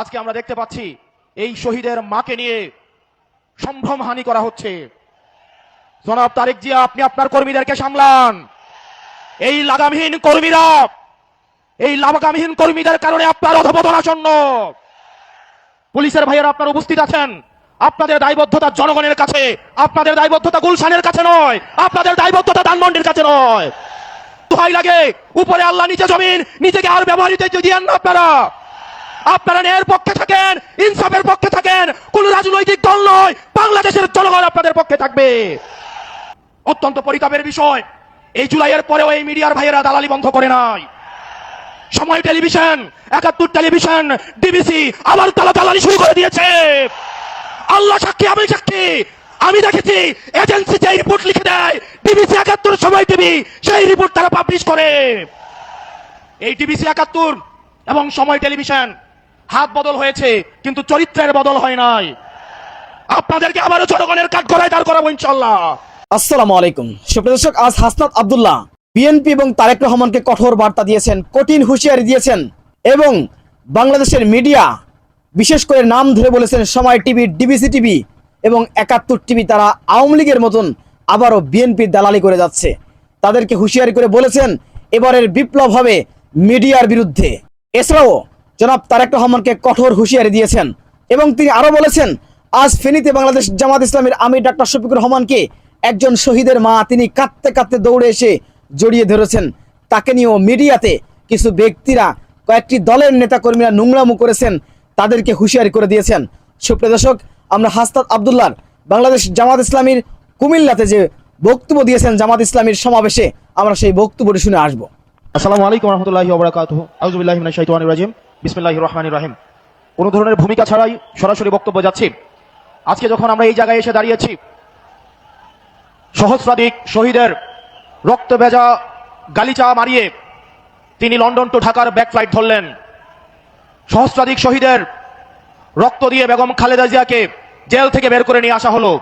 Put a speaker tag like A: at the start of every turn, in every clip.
A: আজকে আমরা দেখতে পাচ্ছি, এই শহীদের মাকে নিয়ে সম্ভ্রম হানি করা হচ্ছে। জনাব তারেক জিয়া, আপনি আপনার কর্মীদেরকে সামলান। এই লাগামহীন কর্মীরা, এই লাগামহীন কর্মীদের কারণে আপনার অধপতন আসন্ন। পুলিশের ভাইয়েরা আপনার উপস্থিত আছেন। আপনাদের দায়বদ্ধতা জনগণের কাছে, আপনাদের দায়বদ্ধতা গুলশানের কাছে নয়, আপনাদের দায়বদ্ধতা ধানমন্ডির কাছে নয়। দোহাই লাগে, উপরে আল্লাহ নিচে জমিন, নিজেকে আর ব্যবহৃত দিয়েন না আপনারা। আপনারা ন্যায়ের পক্ষে থাকেন, ইনসাফের পক্ষে থাকেন, কোন রাজনৈতিক দল নয়, বাংলাদেশের জনগণ আপনাদের পক্ষে থাকবে। অত্যন্ত পরিতাপের বিষয়, এই জুলাইয়ের পরেও এই মিডিয়ার ভাইয়েরা দালালি বন্ধ করে নাই। সময় টেলিভিশন, একাত্তর টেলিভিশন, ডিবিসি আবার তালা দালালি শুরু করে দিয়েছে। আল্লাহ সাক্ষী, আমি সাক্ষী। আমি দেখেছি, এজেন্সি যে রিপোর্ট লিখে দেয়, ডিবিসি একাত্তর সময় টিভি, সেই রিপোর্ট তারা পাবলিশ করে। এই ডিবিসি একাত্তর এবং সময় টেলিভিশন হাত বদল হয়েছে, কিন্তু চরিত্রের বদল হয় নাই। আপনাদেরকে আবারও জনগণের কাঠ করায় দাঁড় করাবো ইনশাল্লাহ
B: আসসালামু আলাইকুম। সুপ্রিয় দর্শক, আজ হাসনাত আব্দুল্লাহ বিএনপি এবং তারেক রহমানকে কঠোর বার্তা দিয়েছেন, কঠিন হুঁশিয়ারি দিয়েছেন এবং বাংলাদেশের মিডিয়া, বিশেষ করে নাম ধরে বলেছেন, সময় টিভি ডিবিসি টিভি এবং একাত্তর টিভি তারা আওয়ামী লীগের মতন আবারও বিএনপির দালালি করে যাচ্ছে। তাদেরকে হুঁশিয়ারি করে বলেছেন, এবারের বিপ্লব হবে মিডিয়ার বিরুদ্ধে। এছাড়াও জনাব তারেক রহমানকে কঠোর হুঁশিয়ারি দিয়েছেন এবং তিনি আরও বলেছেন, আজ ফেনীতে বাংলাদেশ জামাত ইসলামের আমির ডাক্তার শফিকুর রহমানকে একজন শহীদের মা তিনি কাঁদতে কাঁদতে দৌড়ে এসে জড়িয়ে ধরেছেন। তাকে নিয়েও মিডিয়াতে কিছু ব্যক্তিরা, কয়েকটি দলের নেতাকর্মীরা নোংরামু করেছেন, তাদেরকে হুঁশিয়ারি করে দিয়েছেন। সুপ্রিয় দর্শক, আমরা হাস্তাদ আবদুল্লার বাংলাদেশ জামাত ইসলামীর কুমিল্লাতে যে বক্তব্য দিয়েছেন জামাত ইসলামীর সমাবেশে, আমরা সেই বক্তব্যটি শুনে আসব।
A: আসসালামু আলাইকুম রহমতুল্লাহি রাজিম। বিসমিল্লাহির রহমানির রহিম। কোনো ধরনের ভূমিকা ছাড়াই সরাসরি বক্তব্য যাচ্ছি। আজকে যখন আমরা এই জায়গায় এসে দাঁড়িয়েছি, সহস্রাধিক শহীদের রক্ত ভেজা গালিচা মারিয়ে তিনি লন্ডন টু ঢাকার ব্যাক ফ্লাইট ধরলেন। সহস্রাধিক শহীদের রক্ত দিয়ে বেগম খালেদা জিয়াকে জেল থেকে বের করে নিয়ে আসা হলো।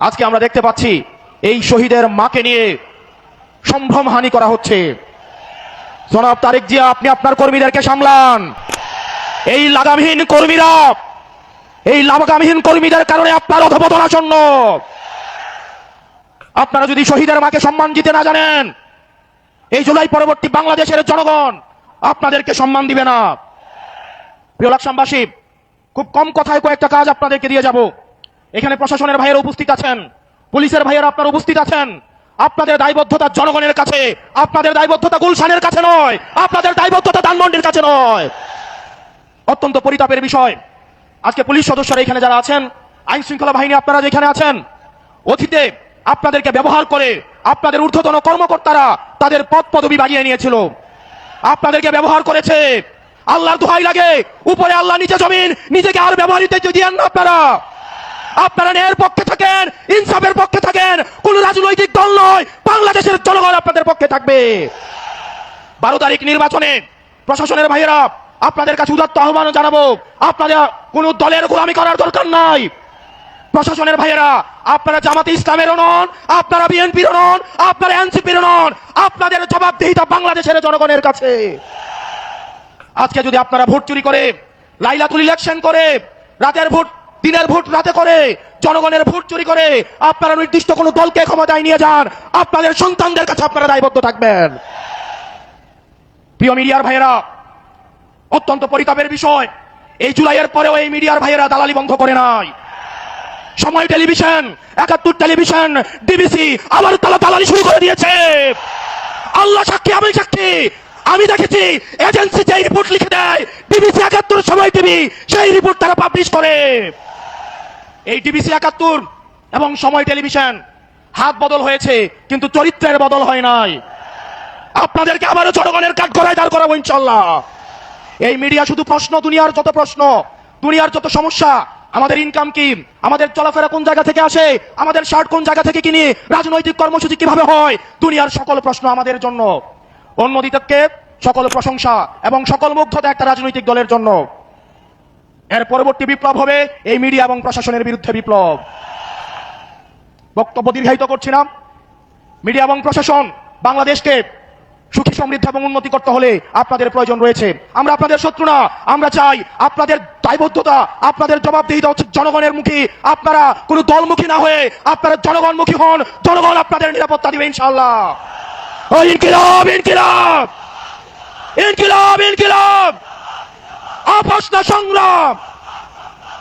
A: আজকে আমরা দেখতে পাচ্ছি, এই শহীদের মাকে নিয়ে সম্ভ্রম হানি করা হচ্ছে। জনাব তারেক জিয়া, আপনি আপনার কর্মীদেরকে সামলান। এই লাগামহীন কর্মীরা, এই লাগামহীন কর্মীদের কারণে আপনার অধপতন আসন্ন। আপনারা যদি শহীদের মাকে সম্মান দিতে না জানেন, এই জুলাই পরবর্তী বাংলাদেশের জনগণ আপনাদেরকে সম্মান দিবে না। প্রিয় লাকসামবাসী খুব কম কথায় কয়েকটা কাজ আপনাদেরকে দিয়ে যাব। এখানে প্রশাসনের ভাইয়েরা উপস্থিত আছেন, পুলিশের ভাইয়েরা আপনারা উপস্থিত আছেন আপনাদের দায়বদ্ধতা জনগণের কাছে, আপনাদের দায়বদ্ধতা গুলশানের কাছে নয়, আপনাদের দায়বদ্ধতা ধানমন্ডির কাছে নয়। অত্যন্ত পরিতাপের বিষয়। আজকে পুলিশ সদস্যরা এখানে যারা আছেন আইন শৃঙ্খলা বাহিনী আপনারা যেখানে আছেন, অতীতে আপনাদেরকে ব্যবহার করে আপনাদের ঊর্ধ্বতন কর্মকর্তারা তাদের পদ পদবি বাড়িয়ে নিয়েছিল। আপনাদেরকে ব্যবহার করেছে। আল্লাহর দোহাই লাগে, উপরে আল্লাহ নিচে জমিন, নিজেকে আর ব্যবহৃত দিয়েন না আপনারা। আপনারা ন্যায়ের পক্ষে থাকেন, ইনসাফের পক্ষে থাকেন, কোন রাজনৈতিক বাংলাদেশের জনগণ আপনাদের পক্ষে থাকবে। বারো তারিখ নির্বাচনে প্রশাসনের ভাইয়েরা, আপনাদের কাছে উদাত্ত আহ্বান জানাব। আপনাদের কোন দলের গোলামি করার দরকার নাই। প্রশাসনের ভাইয়েরা, আপনারা জামাতে ইসলামেরও নন, আপনারা বিএনপির নন, আপনারা এনসিপির নন, আপনাদের জবাবদিহিতা বাংলাদেশের জনগণের কাছে। আজকে যদি আপনারা ভোট চুরি করে, লাইলাতুল ইলেকশন করে, রাতের ভোট দিনের ভোট রাতে করে, জনগণের ভোট চুরি করে, আপনারা নির্দিষ্ট কোনো দলকে ক্ষমতায় নিয়ে যান, আপনাদের সন্তানদের কাছে আপনারা দায়বদ্ধ থাকবেন। প্রিয় মিডিয়ার ভাইয়েরা, অত্যন্ত পরিতাপের বিষয়, এই জুলাইয়ের পরেও এই মিডিয়ার ভাইয়েরা দালালি বন্ধ করে নাই। সময় টেলিভিশন, একাত্তর টেলিভিশন, ডিবিসি আবার তালা দালালি শুরু করে দিয়েছে। আল্লাহ সাক্ষী, আমি সাক্ষী। আমি দেখেছি, এজেন্সি যে রিপোর্ট লিখে দেয়, ডিবিসি একাত্তর সময় টিভি, সেই রিপোর্ট তারা পাবলিশ করে। এই ডিবিসি একাত্তর এবং সময় টেলিভিশন, হাত বদল হয়েছে, কিন্তু চরিত্রের বদল হয় নাই। আপনাদেরকে আবারও জনগণের কাঠ করায় দাঁড় করাবো ইনশাল্লাহ এই মিডিয়া শুধু প্রশ্ন, দুনিয়ার যত প্রশ্ন, দুনিয়ার যত সমস্যা, আমাদের ইনকাম কি, আমাদের চলাফেরা কোন জায়গা থেকে আসে, আমাদের শার্ট কোন জায়গা থেকে কিনি, রাজনৈতিক কর্মসূচি কীভাবে হয়, দুনিয়ার সকল প্রশ্ন আমাদের জন্য। অন্যদিকে সকল প্রশংসা এবং সকল মুগ্ধতা একটা রাজনৈতিক দলের জন্য। এর পরবর্তী বিপ্লব হবে এই মিডিয়া এবং প্রশাসনের বিরুদ্ধে বিপ্লব। বক্তব্য দীর্ঘায়িত করছি না মিডিয়া এবং প্রশাসন, বাংলাদেশকে সুখী, সমৃদ্ধ এবং উন্নতি করতে হলে আপনাদের প্রয়োজন রয়েছে। আমরা আপনাদের শত্রু না, আমরা চাই আপনাদের দায়বদ্ধতা, আপনাদের জবাবদিহিতা হচ্ছে জনগণের মুখী। আপনারা কোনো দলমুখী না হয়ে আপনারা জনগণমুখী হন। জনগণ আপনাদের নিরাপত্তা দিবে ইনশাল্লাহ ইনকিলাব ইনকিলাব! ইনকিলাব ইনকিলাব! আপোষ না সংগ্রাম।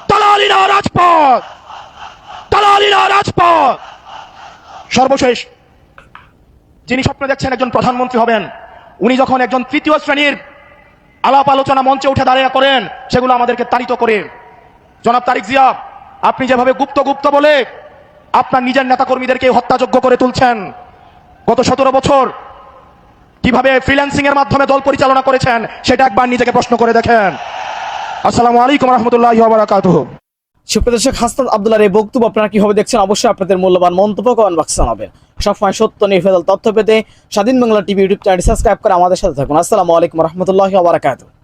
A: দালালিনা রাজপথ। দালালিনা রাজপথ। সর্বশেষ, যিনি স্বপ্ন দেখছেন একজন প্রধানমন্ত্রী হবেন, উনি যখন একজন তৃতীয় শ্রেণির আলাপ আলোচনা মঞ্চে উঠে দাঁড়িয়ে করেন, সেগুলো আমাদেরকে তাড়িত করে। জনাব তারিক জিয়া, আপনি যেভাবে গুপ্ত গুপ্ত বলে আপনার নিজের নেতাকর্মীদেরকে হত্যাযোগ্য করে তুলছেন, গত সতেরো বছর কীভাবে ফ্রিল্যান্সিং এর মাধ্যমে দল পরিচালনা করেছেন, সেটা একবার নিজেকে প্রশ্ন করে দেখেন। আসসালামু আলাইকুম রহমতুল্লাহ বারাকাতুহ।
B: সুপ্রদর্শক হাসনাত আবদুল্লাহর এই বক্তব্য আপনারা কীভাবে দেখছেন? অবশ্যই আপনাদের মূল্যবান মন্তব্য কমেন্ট বক্সে জানাবেন। সবসময় সত্য, নির্ভেজাল তথ্য পেতে Swadhin Bangla TV YouTube channel subscribe করে আমাদের সাথে থাকুন। আসসালামু আলাইকুম রহমতুল্লাহ বারাকাতুহ।